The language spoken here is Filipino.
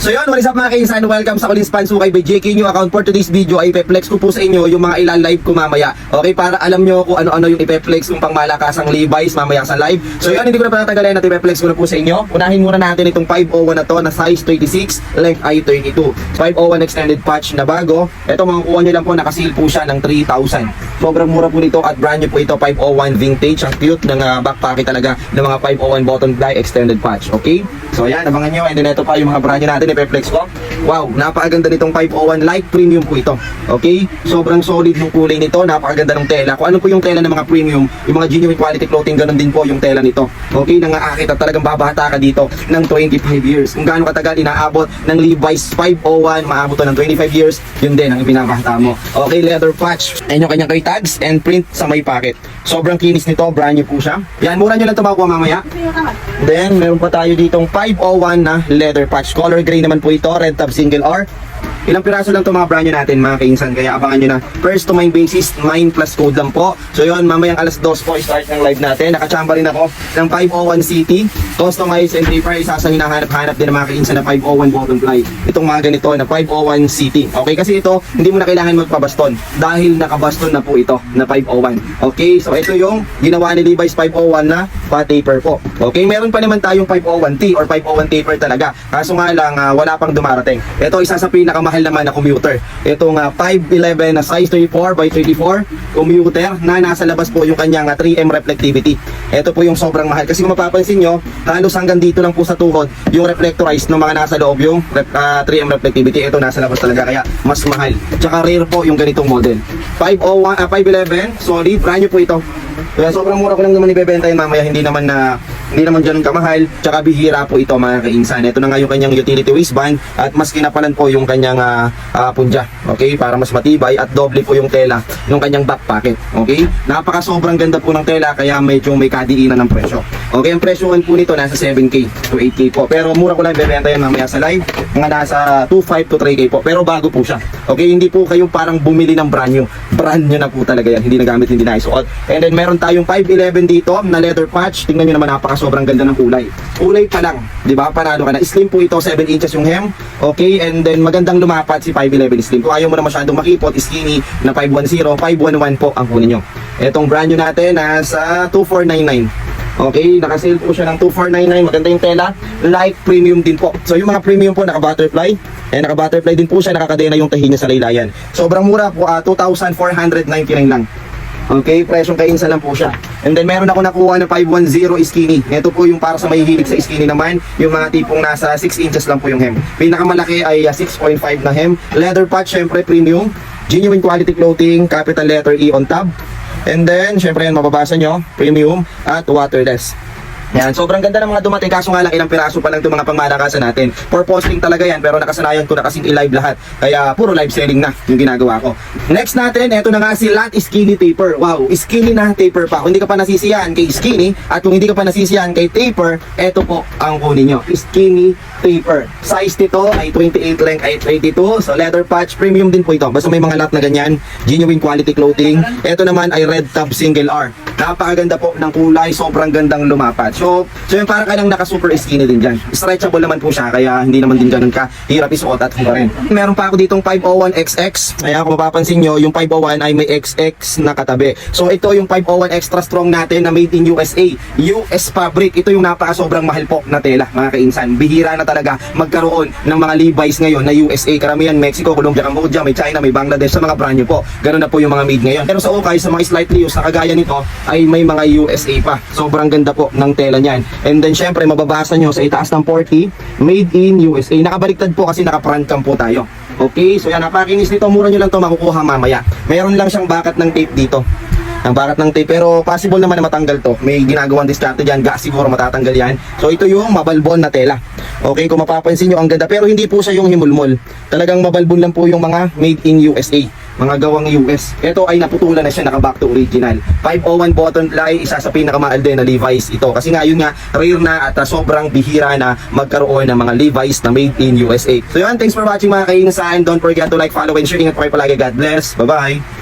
So yun, what is up mga kaisan? Welcome sa Kulis Pansukay by JK New account for today's video ay ipeplex ko po sa inyo yung mga ilan-live ko mamaya. Okay, para alam nyo kung ano-ano yung ipeplex kung pang malakasang Levi's mamaya sa live. So yun, hindi ko na patatagalin at ipeplex ko na po sa inyo. Unahin muna natin itong 501 na to na size 36, length ay 32. 501 extended patch na bago. Ito makukuha nyo lang po, nakaseal po siya ng 3,000. Sobrang mura po nito at brand new po ito, 501 vintage. Ang cute ng uh, backpack talaga ng mga 501 button fly extended patch. Okay? So yan, abangan nyo. And then ito pa yung mga brand new natin, ipeplex ko. Wow, napakaganda nitong 501 light premium po ito. Okay? Sobrang solid yung kulay nito, napakaganda ng tela. Kung ano po yung tela ng mga premium, yung mga genuine quality clothing, ganun din po yung tela nito. Okay? Nangaakit at talagang babata ka dito ng 25 years. Kung gaano katagal inaabot ng Levi's 501, maabot to ng 25 years, yun din ang ibinabata mo. Okay, leather patch. Ayan yung kanyang kay tags and print sa may pocket. Sobrang kinis nito, brand new po siya. Yan, mura nyo lang ito makukuha mamaya. Then, meron pa tayo ditong 501 na leather patch. Color gray naman po ito, red tab single R. Ilang piraso lang ito mga brand new natin mga kainsan. Kaya abangan nyo na. First to mind basis, 9 plus code lang po. So yun, mamayang alas 2 po start ng live natin. Nakachamba rin ako ng 501 City. Customized and paper, isa sa hinahanap-hanap din ng mga kainsan na 501 bottom fly. Itong mga ganito na 501 City. Okay, kasi ito, hindi mo na kailangan magpabaston. Dahil nakabaston na po ito na 501. Okay, so ito yung ginawa ni Levi's 501 na pa-taper po. Okay, meron pa naman tayong 501T or 501 taper talaga. Kaso nga lang, ah, wala pang dumarating. Ito, isa sa pinakamahal naman na commuter. Itong ah, 511 na size 34 by 34 commuter na nasa labas po yung kanyang ah, 3M reflectivity. Ito po yung sobrang mahal. Kasi kung mapapansin nyo, halos hanggang dito lang po sa tuhod yung reflectorized ng mga nasa loob yung rep, ah, 3M reflectivity. Ito nasa labas talaga kaya mas mahal. Tsaka rare po yung ganitong model. 501, ah, 511, solid, brand new po ito. Kaya sobrang mura ko lang naman ibebenta yun mamaya, hindi naman na hindi naman ganun kamahal, tsaka bihira po ito mga kainsan. Ito na nga yung kanyang utility waistband at mas kinapalan po yung kanyang ah, ah, punja. Okay, para mas matibay at doble po yung tela ng kanyang back pocket. Okay? Napaka sobrang ganda po ng tela kaya medyo may kadiinan ng presyo. Okay, ang presyohan po nito nasa 7k to 8k po. Pero mura ko lang ibebenta yan mamaya sa live. Mga nasa 2.5 to 3k po. Pero bago po siya. Okay, hindi po kayong parang bumili ng brand new. Brand new na po talaga yan. Hindi nagamit, hindi naisuot. And then meron tayong 511 dito na leather patch. Tingnan nyo naman napaka sobrang ganda ng kulay. Kulay pa lang, 'di ba? Panalo ka na. Slim po ito, 7 inches yung hem. Okay, and then magandang lumapat si 511 slim. Kung ayaw mo na masyadong makipot, skinny na 510, 511 po ang kunin nyo. Etong brand new natin nasa 2499. Okay, naka-sale po siya ng 2499. Maganda yung tela. Light premium din po. So yung mga premium po naka-butterfly. Eh naka-butterfly din po siya, nakakadena yung tahi niya sa laylayan. Sobrang mura po, ah, 2,499 lang. Okay, presyong kainsa lang po siya. And then meron ako nakuha na 510 skinny. Ito po yung para sa may hilig sa skinny naman, yung mga tipong nasa 6 inches lang po yung hem. Pinakamalaki ay ah, 6.5 na hem. Leather patch, syempre premium. Genuine quality clothing, capital letter E on tab. And then, syempre yan mababasa nyo, premium at waterless. Yan, sobrang ganda ng mga dumating kaso nga lang ilang piraso pa lang itong mga pangmalakasan natin. For posting talaga yan pero nakasanayan ko na kasing i-live lahat. Kaya puro live selling na yung ginagawa ko. Next natin, eto na nga si Lat Skinny Taper. Wow, skinny na taper pa. Kung hindi ka pa nasisiyan kay skinny at kung hindi ka pa nasisiyan kay taper, eto po ang kunin nyo. Skinny taper. Size nito ay 28 length ay 32. So leather patch, premium din po ito. Basta may mga lot na ganyan. Genuine quality clothing. Ito naman ay red tab single R. Napakaganda po ng kulay, sobrang gandang lumapat. So, so yung para ka lang naka super skinny din dyan. Stretchable naman po siya, kaya hindi naman din ganun ka hirap isuot at pa rin. Meron pa ako ditong 501XX. Kaya kung mapapansin nyo, yung 501 ay may XX na katabi. So ito yung 501 extra strong natin na made in USA. US fabric. Ito yung napaka sobrang mahal po na tela, mga kainsan. Bihira na talaga magkaroon ng mga Levi's ngayon na USA. Karamihan Mexico, Colombia, Cambodia, may China, may Bangladesh sa mga brand nyo po. Ganun na po yung mga made ngayon. Pero sa ukay, sa mga slightly used na kagaya nito, ay may mga USA pa. Sobrang ganda po ng tela niyan. And then syempre, mababasa nyo sa itaas ng 40, made in USA. Nakabaliktad po kasi naka-front cam po tayo. Okay, so yan, napakinis nito. Mura nyo lang to makukuha mamaya. Meron lang siyang bakat ng tape dito. Ang bakat ng tape, pero possible naman na matanggal to. May ginagawang diskarte dyan, gas siguro matatanggal yan. So ito yung mabalbon na tela. Okay, kung mapapansin nyo, ang ganda. Pero hindi po siya yung himulmol. Talagang mabalbon lang po yung mga made in USA mga gawang US. Ito ay naputulan na siya, naka back to original. 501 button fly, isa sa pinakamahal din na Levi's ito. Kasi nga, yun nga, rare na at uh, sobrang bihira na magkaroon ng mga Levi's na made in USA. So yun, thanks for watching mga kainasahan. Don't forget to like, follow, and share. Ingat po kayo palagi. God bless. Bye-bye.